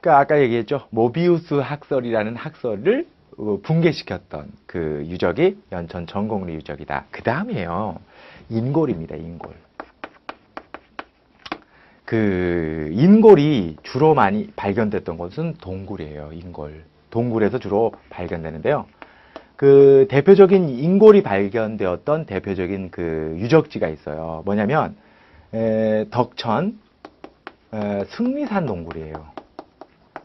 그러니까 아까 얘기했죠. 모비우스 학설이라는 학설을 어, 붕괴시켰던 그 유적이 연천 전곡리 유적이다. 그 다음이에요. 인골입니다. 인골. 그 인골이 주로 많이 발견됐던 곳은 동굴이에요. 인골. 동굴에서 주로 발견되는데요. 그 대표적인 인골이 발견되었던 대표적인 그 유적지가 있어요. 뭐냐면 에, 덕천 에, 승리산 동굴이에요.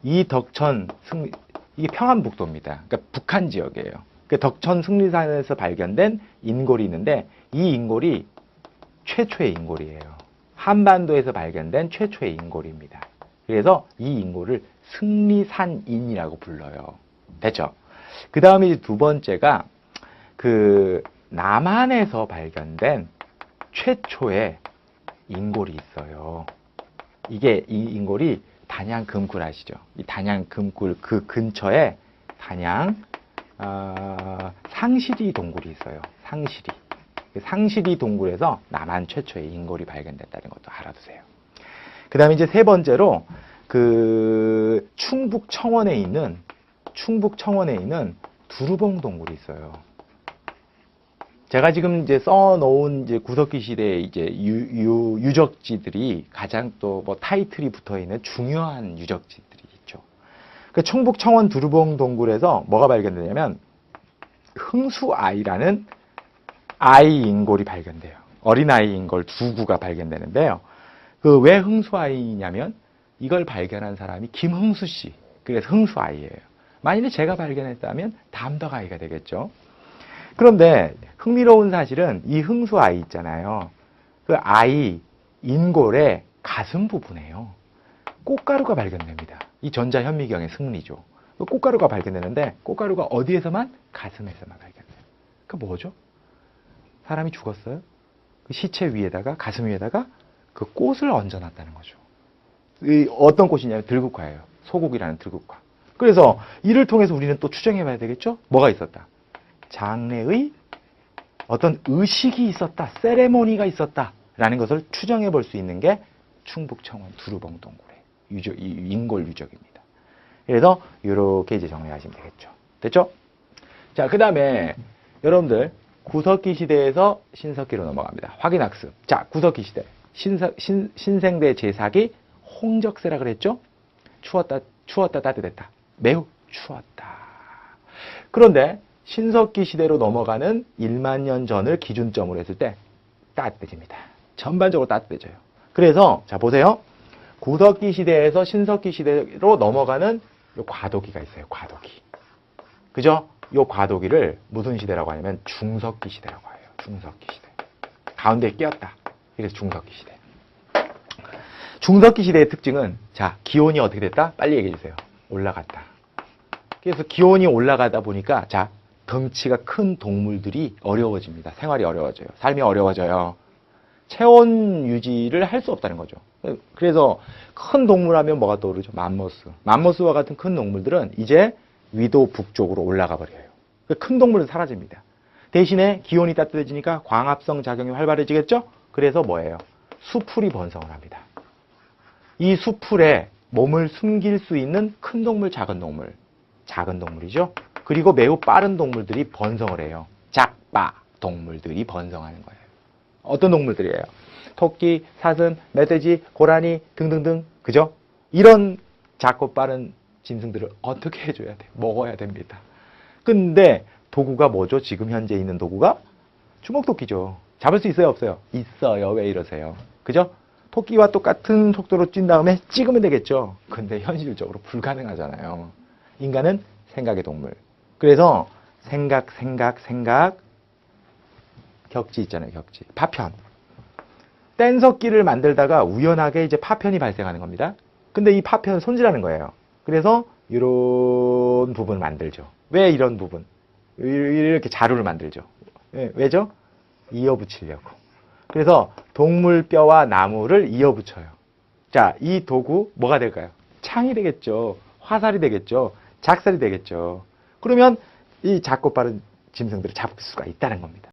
이 덕천 승리 이게 평안북도입니다. 그러니까 북한 지역이에요. 그 덕천 승리산에서 발견된 인골이 있는데 이 인골이 최초의 인골이에요. 한반도에서 발견된 최초의 인골입니다. 그래서 이 인골을 승리산인이라고 불러요. 됐죠? 그 다음에 두 번째가 그 남한에서 발견된 최초의 인골이 있어요. 이게 이 인골이 단양 금굴 아시죠? 이 단양 금굴 그 근처에 단양 어, 상시리 동굴이 있어요. 상시리. 그 상시리 동굴에서 남한 최초의 인골이 발견됐다는 것도 알아두세요. 그 다음에 이제 세 번째로 그 충북 청원에 있는 충북 청원에 있는 두루봉 동굴이 있어요. 제가 지금 이제 써놓은 이제 구석기 시대의 이제 유, 유, 적지들이 가장 또 뭐 타이틀이 붙어 있는 중요한 유적지들이 있죠. 그 충북 청원 두루봉 동굴에서 뭐가 발견되냐면 흥수아이라는 아이 인골이 발견돼요. 어린아이 인골 두 구가 발견되는데요. 그 왜 흥수아이냐면 이걸 발견한 사람이 김흥수 씨. 그래서 흥수아이예요. 만일에 제가 발견했다면 담덕아이가 되겠죠. 그런데 흥미로운 사실은 이 흥수 아이 있잖아요. 그 아이 인골의 가슴 부분에요. 꽃가루가 발견됩니다. 이 전자현미경의 승리죠. 그 꽃가루가 발견되는데 꽃가루가 어디에서만? 가슴에서만 발견돼요. 그 뭐죠? 사람이 죽었어요. 그 시체 위에다가 가슴 위에다가 그 꽃을 얹어놨다는 거죠. 이 어떤 꽃이냐면 들국화예요. 소국이라는 들국화. 그래서 이를 통해서 우리는 또 추정해봐야 되겠죠? 뭐가 있었다? 장래의 어떤 의식이 있었다, 세레모니가 있었다라는 것을 추정해 볼 수 있는 게 충북 청원 두루봉 동굴의 유적, 인골 유적입니다. 그래서 이렇게 이제 정리하시면 되겠죠. 됐죠? 자, 그 다음에 여러분들 구석기 시대에서 신석기로 넘어갑니다. 확인학습. 자, 구석기 시대. 신사, 신, 신생대 제사기 홍적세라 그랬죠? 추웠다, 추웠다, 따뜻했다. 매우 추웠다. 그런데 신석기 시대로 넘어가는 1만 년 전을 기준점으로 했을 때 따뜻해집니다. 전반적으로 따뜻해져요. 그래서 자 보세요. 구석기 시대에서 신석기 시대로 넘어가는 요 과도기가 있어요. 과도기. 그죠? 요 과도기를 무슨 시대라고 하냐면 중석기 시대라고 해요. 중석기 시대. 가운데 끼었다. 그래서 중석기 시대. 중석기 시대의 특징은 자 기온이 어떻게 됐다? 빨리 얘기해 주세요. 올라갔다. 그래서 기온이 올라가다 보니까 자 덩치가 큰 동물들이 어려워집니다. 생활이 어려워져요. 삶이 어려워져요. 체온 유지를 할 수 없다는 거죠. 그래서 큰 동물 하면 뭐가 떠오르죠? 맘모스. 맘모스와 같은 큰 동물들은 이제 위도 북쪽으로 올라가 버려요. 큰 동물은 사라집니다. 대신에 기온이 따뜻해지니까 광합성 작용이 활발해지겠죠? 그래서 뭐예요? 수풀이 번성을 합니다. 이 수풀에 몸을 숨길 수 있는 큰 동물, 작은 동물. 작은 동물이죠. 그리고 매우 빠른 동물들이 번성을 해요. 작바 동물들이 번성하는 거예요. 어떤 동물들이에요? 토끼, 사슴, 멧돼지, 고라니 등등등. 그죠? 이런 작고 빠른 짐승들을 어떻게 해줘야 돼? 먹어야 됩니다. 근데 도구가 뭐죠? 지금 현재 있는 도구가 주먹토끼죠. 잡을 수 있어요? 없어요? 있어요. 왜 이러세요? 그죠? 토끼와 똑같은 속도로 뛴 다음에 찍으면 되겠죠. 근데 현실적으로 불가능하잖아요. 인간은 생각의 동물. 그래서 생각, 생각, 생각, 격지 있잖아요, 격지. 파편. 뗀석기를 만들다가 우연하게 이제 파편이 발생하는 겁니다. 근데 이 파편을 손질하는 거예요. 그래서 이런 부분을 만들죠. 왜 이런 부분? 이렇게 자루를 만들죠. 예, 왜죠? 이어붙이려고. 그래서 동물 뼈와 나무를 이어붙여요. 자, 이 도구 뭐가 될까요? 창이 되겠죠. 화살이 되겠죠. 작살이 되겠죠. 그러면 이 작고 빠른 짐승들을 잡을 수가 있다는 겁니다.